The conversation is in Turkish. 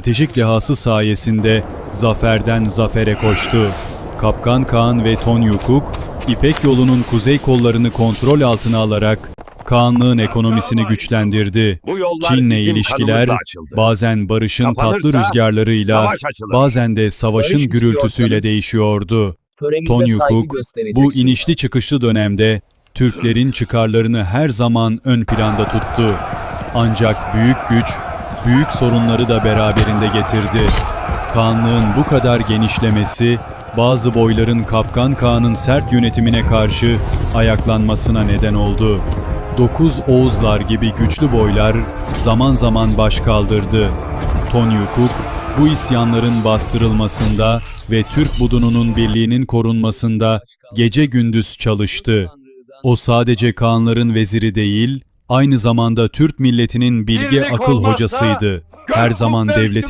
stratejik dehası sayesinde zaferden zafere koştu. Kapkan Kağan ve Ton Yukuk, İpek yolunun kuzey kollarını kontrol altına alarak Kağanlığın ekonomisini güçlendirdi. Çin'le ilişkiler bazen barışın tatlı rüzgarlarıyla, bazen de savaşın Barış gürültüsüyle değişiyordu. Ton Yukuk, bu inişli çıkışlı dönemde Türklerin çıkarlarını her zaman ön planda tuttu. Ancak büyük güç, büyük sorunları da beraberinde getirdi. Kağanlığın bu kadar genişlemesi, bazı boyların Kapkan Kağan'ın sert yönetimine karşı ayaklanmasına neden oldu. Dokuz Oğuzlar gibi güçlü boylar zaman zaman baş kaldırdı. Ton Yukuk, bu isyanların bastırılmasında ve Türk budununun birliğinin korunmasında gece gündüz çalıştı. O sadece Kağanların veziri değil, aynı zamanda Türk milletinin bilge Birlik akıl olmazsa hocasıydı. Her zaman devletin